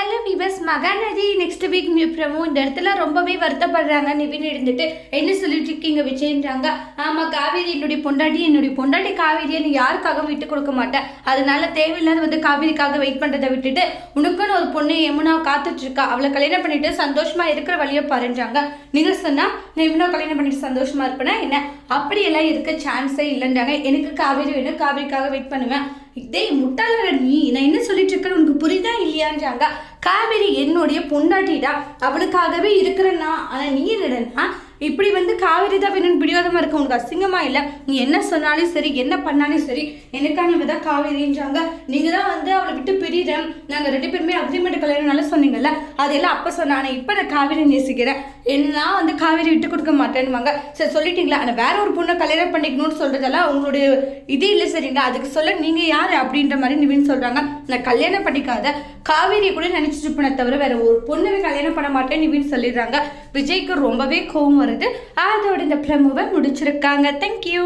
Hello விவஸ் Mahanadi next week new promo இந்த இடத்துல ரொம்பவே வருத்தப்படுறாங்க நிவின் இருந்துட்டு. என்ன சொல்லிட்டு இருக்கீங்க விஜயன்றாங்க. ஆமா காவேரி என்னுடைய பொண்டாட்டி என்னுடைய பொண்டாட்டி காவேரியை நீ யாருக்காகவும் விட்டு கொடுக்க மாட்டேன் அதனால தேவையில்லாத வந்து காவேரிக்காக வெயிட் பண்றதை விட்டுட்டு உனக்குன்னு ஒரு பொண்ணு யமுனா காத்துட்டு இருக்கா. அவளை கல்யாணம் பண்ணிட்டு சந்தோஷமா இருக்கிற வழியை பாருன்றாங்க. நீங்க சொன்னா நான் யமுனா கல்யாணம் பண்ணிட்டு சந்தோஷமா இருப்பேனா என்ன? அப்படியெல்லாம் இருக்க சான்ஸே இல்லைன்றாங்க. எனக்கு காவேரி வேணும் காவேரிக்காக வெயிட் பண்ணுவேன். இதே முட்டாளர் நீ நான் என்ன சொல்லிட்டு இருக்கேன்னு உனக்கு புரியுதா இல்லையான்றாங்க காவேரி என்னுடைய பொண்டாட்டிடா. அவளுக்காகவே இருக்கிறேன்னா ஆனால் நீ என்னடனா இப்படி வந்து காவேரி தான் வேணும்னு பிடிவாதமாக இருக்க உனக்கு அசிங்கமா இல்லை. நீ என்ன சொன்னாலும் சரி என்ன பண்ணாலும் சரி எனக்கானவ தான் காவேரின்றாங்க. நீங்க தான் வந்து அவளை விட்டு ஸ்ரீரம் நாங்கள் ரெண்டு பேருமே அக்ரிமெண்ட் கல்யாணம்னால சொன்னீங்கல்ல? அதெல்லாம் அப்போ சொன்ன ஆனால் இப்போ நான் காவேரி நேசிக்கிறேன். என்ன வந்து காவேரி விட்டு கொடுக்க மாட்டேன்னுவாங்க. சரி சொல்லிட்டீங்களா? ஆனால் வேற ஒரு பொண்ணை கல்யாணம் பண்ணிக்கணும்னு சொல்றதெல்லாம் உங்களுடைய இது இல்லை சரிங்களா? அதுக்கு சொல்ல நீங்கள் யார் அப்படின்ற மாதிரி நிவின் சொல்கிறாங்க நான் கல்யாணம் பண்ணிக்காத காவேரியை கூட நினச்சிட்டு பண்ண தவிர வேற ஒரு பொண்ணவே கல்யாணம் பண்ண மாட்டேன் நிவின் சொல்லிடுறாங்க. விஜய்க்கு ரொம்பவே கோவம் வருது. அதோட இந்த பிரமுவை முடிச்சிருக்காங்க. தேங்க்யூ